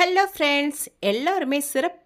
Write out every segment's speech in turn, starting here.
Hello friends எல்லாருமே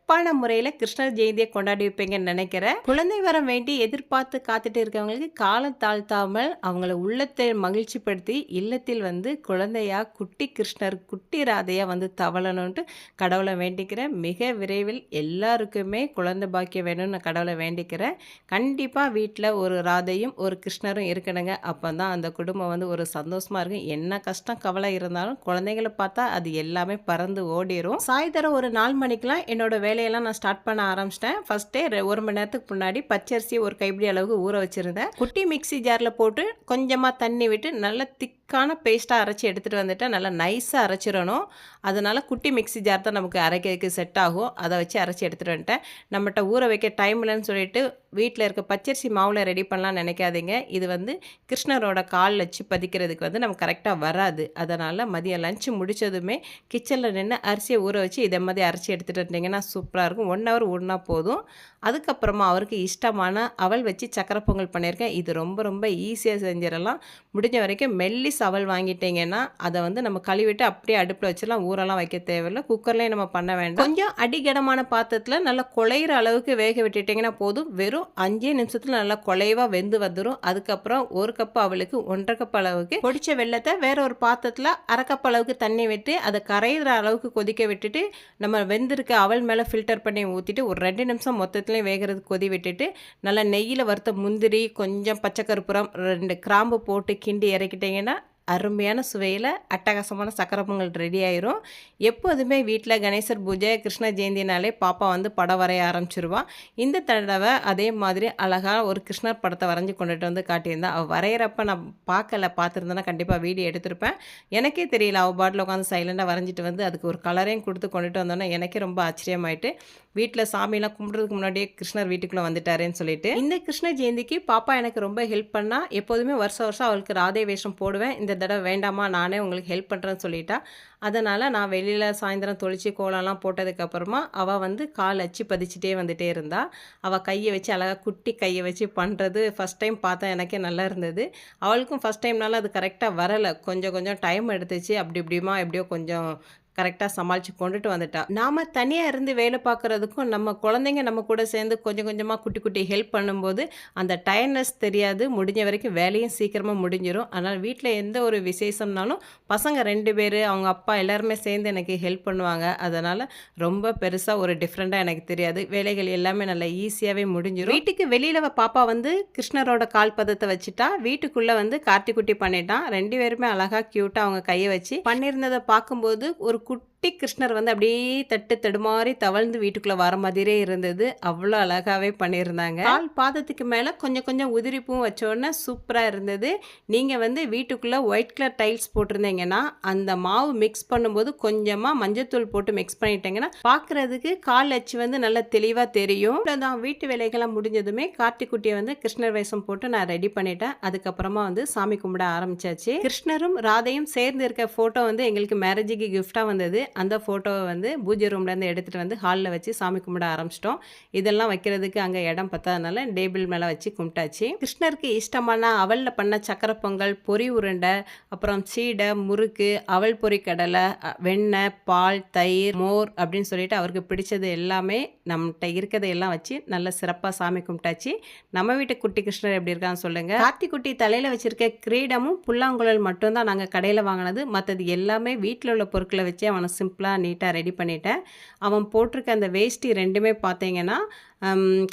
சிறப்பான முறையில் கிருஷ்ணர் ஜெயந்தியை கொண்டாடி வைப்பீங்கன்னு நினைக்கிறேன். குழந்தை வரம் வேண்டி எதிர்பார்த்து காத்துட்டு இருக்கவங்களுக்கு காலம் தாழ்த்தாமல் அவங்கள உள்ளத்தை மகிழ்ச்சிப்படுத்தி இல்லத்தில் வந்து குழந்தையா குட்டி கிருஷ்ணர் குட்டி ராதையா வந்து தவளணுன்ட்டு கடவுளை வேண்டிக்கிறேன். மிக விரைவில் எல்லாருக்குமே குழந்தை பாக்கியம் வேணும்னு நான் கடவுளை வேண்டிக்கிறேன். கண்டிப்பாக வீட்டில் ஒரு ராதையும் ஒரு கிருஷ்ணரும் இருக்கணுங்க. அப்போ தான் அந்த குடும்பம் வந்து ஒரு சந்தோஷமாக இருக்கும். என்ன கஷ்டம் கவலை இருந்தாலும் குழந்தைங்களை பார்த்தா அது எல்லாமே பறந்து ஓடிரும். சாயந்தரம் ஒரு நாலு மணிக்கெலாம் என்னோட வேலையெல்லாம் நான் ஸ்டார்ட் பண்ண ஆரம்பிச்சிட்டேன். ஃபஸ்ட்டே ஒரு மணி நேரத்துக்கு முன்னாடி பச்சரிசி ஒரு கைப்பிடி அளவுக்கு ஊற வச்சுருந்தேன். குட்டி மிக்ஸி ஜாரில் போட்டு கொஞ்சமாக தண்ணி விட்டு நல்லா திக் திக்கான பேஸ்ட்டாக அரைச்சி எடுத்துகிட்டு வந்துட்டால் நல்லா நைஸாக அரைச்சிடணும். அதனால் குட்டி மிக்ஸி ஜார் தான் நமக்கு அரைக்கிறதுக்கு செட் ஆகும். அதை வச்சு அரைச்சி எடுத்துகிட்டு வந்துட்டேன். நம்மகிட்ட ஊற வைக்க டைம் இல்லைன்னு சொல்லிட்டு வீட்டில் இருக்க பச்சரிசி மாவில் ரெடி பண்ணலாம் நினைக்காதீங்க. இது வந்து கிருஷ்ணரோட கால் வச்சு பதிக்கிறதுக்கு வந்து நமக்கு கரெக்டாக வராது. அதனால் மதியம் லஞ்சு முடித்ததுமே கிச்சனில் நின்று அரிசியை ஊற வச்சு இதை மாதிரி அரைச்சி எடுத்துகிட்டு வந்தீங்கன்னா சூப்பராக இருக்கும். ஒன் ஹவர் ஒன்றா போதும். அதுக்கப்புறமா அவருக்கு இஷ்டமான அவள் வச்சு சக்கரை பொங்கல் பண்ணியிருக்கேன். இது ரொம்ப ரொம்ப ஈஸியாக செஞ்சிடலாம். முடிஞ்ச வரைக்கும் மெல்லி அவல் வாங்கிட்டீங்கன்னா அதை வந்து நம்ம கழுவிட்டு அப்படியே அடுப்பில் வச்சிடலாம். ஊரெல்லாம் வைக்க தேவையில்லை. குக்கர்லேயே நம்ம பண்ண வேண்டாம். கொஞ்சம் அடிகடமான பாத்திரத்தில் நல்லா குழையிற அளவுக்கு வேக விட்டுட்டிங்கன்னா போதும். வெறும் அஞ்சே நிமிஷத்தில் நல்லா குழைவாக வெந்து வந்துடும் அதுக்கப்புறம் ஒரு கப் அவளுக்கு ஒன்றரை கப் அளவுக்கு பொடிச்ச வெள்ளத்தை வேற ஒரு பாத்திரத்தில் அரை கப் அளவுக்கு தண்ணி விட்டு அதை கரையிற அளவுக்கு கொதிக்க விட்டுட்டு நம்ம வெந்திருக்க அவல் மேலே ஃபில்டர் பண்ணி ஊற்றிட்டு ஒரு ரெண்டு நிமிஷம் மொத்தத்துலேயும் வேகிறது கொதி விட்டுட்டு நல்லா நெய்யில் வறுத்த முந்திரி கொஞ்சம் பச்சைக்கருப்புரம் ரெண்டு கிராம்பு போட்டு கிண்டி இறக்கிட்டிங்கன்னா அருமையான சுவையில் அட்டகாசமான சக்கரை பொங்கல் ரெடி ஆயிரும். எப்போதுமே வீட்டில் கணேசர் பூஜை கிருஷ்ண ஜெயந்தினாலே பாப்பா வந்து படம் வரைய ஆரம்பிச்சிருவான் இந்த தடவை அதே மாதிரி அழகாக ஒரு கிருஷ்ணர் படத்தை வரைஞ்சி கொண்டுட்டு வந்து காட்டியிருந்தான் அவள் வரைகிறப்ப நான் பார்க்கல பார்த்துருந்தேன்னா கண்டிப்பாக வீடியோ எடுத்திருப்பேன். எனக்கே தெரியல அவள் பாட்டில் உட்காந்து சைலண்டாக வரைஞ்சிட்டு வந்து அதுக்கு ஒரு கலரையும் கொடுத்து கொண்டுட்டு வந்தோன்னே எனக்கே ரொம்ப ஆச்சரியமாயிட்டு வீட்டில் சாமியெல்லாம் கும்பிட்றதுக்கு முன்னாடியே கிருஷ்ணர் வீட்டுக்குள்ளே வந்துட்டாரேன்னு சொல்லிட்டு. இந்த கிருஷ்ண ஜெயந்திக்கு பாப்பா எனக்கு ரொம்ப ஹெல்ப் பண்ணால் எப்போதுமே வருஷம் வருஷம் அவளுக்கு ராதே வேஷம் போடுவேன். இந்த தடவை வேண்டாமா நானே உங்களுக்கு ஹெல்ப் பண்ணுறேன்னு சொல்லிட்டா. அதனால் நான் வெளியில் சாயந்தரம் தொளிச்சு கோலம்லாம் போட்டதுக்கப்புறமா அவள் வந்து கால் அச்சு பதிச்சுட்டே வந்துட்டே இருந்தாள் அவள் கையை வச்சு அழகாக குட்டி கையை வச்சு பண்ணுறது ஃபஸ்ட் டைம் பார்த்தா எனக்கே நல்லா இருந்தது. அவளுக்கும் ஃபஸ்ட் டைம்னால அது கரெக்டாக வரலை. கொஞ்சம் கொஞ்சம் டைம் எடுத்துச்சு. அப்படி இப்படிமா எப்படியோ கொஞ்சம் கரெக்டாக சமாளித்து கொண்டுட்டு வந்துட்டா. நாம் தனியாக இருந்து வேலை பார்க்குறதுக்கும் நம்ம குழந்தைங்க நம்ம கூட சேர்ந்து கொஞ்சம் கொஞ்சமாக குட்டி குட்டி ஹெல்ப் பண்ணும்போது அந்த டயர்னஸ் தெரியாது. முடிஞ்ச வரைக்கும் வேலையும் சீக்கிரமாக முடிஞ்சிடும் அதனால் வீட்டில் எந்த ஒரு விசேஷம்னாலும் பசங்க ரெண்டு பேர் அவங்க அப்பா எல்லாருமே சேர்ந்து எனக்கு ஹெல்ப் பண்ணுவாங்க. அதனால் ரொம்ப பெருசாக ஒரு டிஃப்ரெண்ட்டாக எனக்கு தெரியாது. வேலைகள் எல்லாமே நல்லா ஈஸியாகவே முடிஞ்சிடும் வீட்டுக்கு வெளியில் பாப்பா வந்து கிருஷ்ணரோட கால் பதத்தை வச்சுட்டா. வீட்டுக்குள்ளே வந்து கார்த்தி குட்டி பண்ணிட்டான். ரெண்டு பேருமே அழகாக க்யூட்டாக அவங்க கையை வச்சு பண்ணியிருந்ததை பார்க்கும்போது ஒரு குட் குட்டி கிருஷ்ணர் வந்து அப்படியே தட்டு தடுமாறி தவழ்ந்து வீட்டுக்குள்ளே வர மாதிரியே இருந்தது. அவ்வளோ அழகாகவே பண்ணியிருந்தாங்க. கால் பாதத்துக்கு மேலே கொஞ்சம் கொஞ்சம் உதிரிப்பும் வச்சோடனே சூப்பராக இருந்தது. நீங்கள் வந்து வீட்டுக்குள்ளே ஒயிட் கலர் டைல்ஸ் போட்டிருந்தீங்கன்னா அந்த மாவு மிக்ஸ் பண்ணும்போது கொஞ்சமாக மஞ்சத்தூள் போட்டு மிக்ஸ் பண்ணிட்டீங்கன்னா பார்க்குறதுக்கு கால் அச்சு வந்து நல்லா தெளிவாக தெரியும். தான் வீட்டு வேலைகள்லாம் முடிஞ்சதுமே கார்த்திக்குட்டியை வந்து கிருஷ்ணர் வேஷம் போட்டு நான் ரெடி பண்ணிட்டேன். அதுக்கப்புறமா வந்து சாமி கும்பிட ஆரம்பிச்சாச்சு. கிருஷ்ணரும் ராதையும் சேர்ந்து இருக்க ஃபோட்டோ வந்து எங்களுக்கு மேரேஜுக்கு கிஃப்டாக வந்தது. அந்த ஃபோட்டோவை வந்து பூஜை ரூம்லேருந்து எடுத்துகிட்டு வந்து ஹாலில் வச்சு சாமி கும்பிட ஆரம்பிச்சிட்டோம். இதெல்லாம் வைக்கிறதுக்கு அங்கே இடம் பத்தாதனால டேபிள் மேலே வச்சு கும்பிட்டாச்சு. கிருஷ்ணருக்கு இஷ்டமான அவலில் பண்ண சக்கரை பொங்கல் பொரி உருண்டை அப்புறம் சீடை முறுக்கு அவல் பொரி கடலை வெண்ணெய் பால் தயிர் மோர் அப்படின்னு சொல்லிட்டு அவருக்கு பிடிச்சது எல்லாமே நம்மகிட்ட இருக்கிறதையெல்லாம் வச்சு நல்ல சிறப்பாக சாமி கும்பிட்டாச்சு. நம்ம வீட்டு குட்டி கிருஷ்ணர் எப்படி இருக்கான்னு சொல்லுங்கள் கார்த்தி குட்டி தலையில் வச்சுருக்க கிரீடமும் புல்லாங்குழல் மட்டும்தான் நாங்கள் கடையில் வாங்கினது. மற்றது எல்லாமே வீட்டில் உள்ள பொருட்களை வச்சு அவனை சிம்பிளாக நீட்டாக ரெடி பண்ணிட்டேன். அவன் போட்டிருக்க அந்த வேஷ்டி ரெண்டுமே பார்த்தீங்கன்னா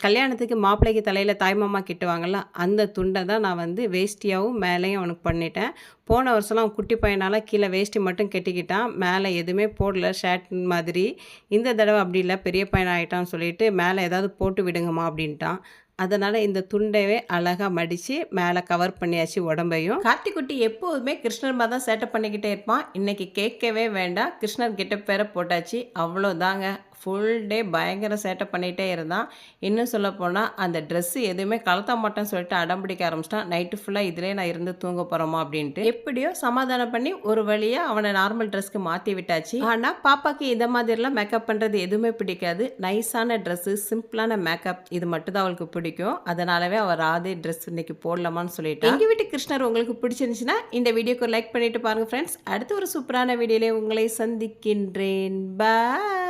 கல்யாணத்துக்கு மாப்பிள்ளைக்கு தலையில் தாய்மாமா கிட்டுவாங்கள்ல அந்த துண்டை தான் நான் வந்து வேஷ்டியாகவும் மேலேயும் அவனுக்கு பண்ணிட்டேன். போன வருஷம்லாம் அவன் குட்டி பையனால் கீழே வேஷ்டி மட்டும் கட்டிக்கிட்டான். மேலே எதுவுமே போடல ஷர்ட் மாதிரி. இந்த தடவை அப்படி இல்லை பெரிய பையன் ஆகிட்டான்னு சொல்லிட்டு மேலே ஏதாவது போட்டு விடுங்கம்மா அப்படின்ட்டான். அதனால் இந்த துண்டவே அழகாக மடித்து மேலே கவர் பண்ணியாச்சு உடம்பையும். கார்த்திக்குட்டி எப்போதுமே கிருஷ்ணர் மாதிரி தான் சேட்டை பண்ணிக்கிட்டே இருப்பான். இன்னைக்கு கேட்கவே வேண்டாம். கிருஷ்ணர் கிட்ட பேரை போட்டாச்சு. அவ்வளோதாங்க ஃபுல் டே பயங்கர சேட்டை பண்ணிகிட்டே இருந்தான். இன்னும் சொல்லப்போனால் அந்த ட்ரெஸ்ஸு எதுவுமே கலத்த மாட்டேன்னு சொல்லிட்டு அடம் பிடிக்க ஆரம்பிச்சிட்டான். நைட்டு ஃபுல்லாக இதிலே நான் இருந்து தூங்க போகிறோமா அப்படின்ட்டு. எப்படியோ சமாதானம் பண்ணி ஒரு வழியாக அவனை நார்மல் ட்ரெஸ்க்கு மாற்றி விட்டாச்சு. ஆனால் பாப்பாக்கு இந்த மாதிரிலாம் மேக்கப் பண்ணுறது எதுவுமே பிடிக்காது. நைஸான ட்ரெஸ்ஸு சிம்பிளான மேக்கப் இது மட்டும் தான் அவளுக்கு பிடிக்கும். அதனாலவே அவள் ராதே ட்ரெஸ் இன்னைக்கு போடலாமான்னு சொல்லிட்டு. எங்கள் வீட்டு கிருஷ்ணர் உங்களுக்கு பிடிச்சிருந்துச்சுன்னா இந்த வீடியோக்கு லைக் பண்ணிட்டு பாருங்கள் ஃப்ரெண்ட்ஸ் அடுத்து ஒரு சூப்பரான வீடியோவில் உங்களை சந்திக்கின்றேன். பாய்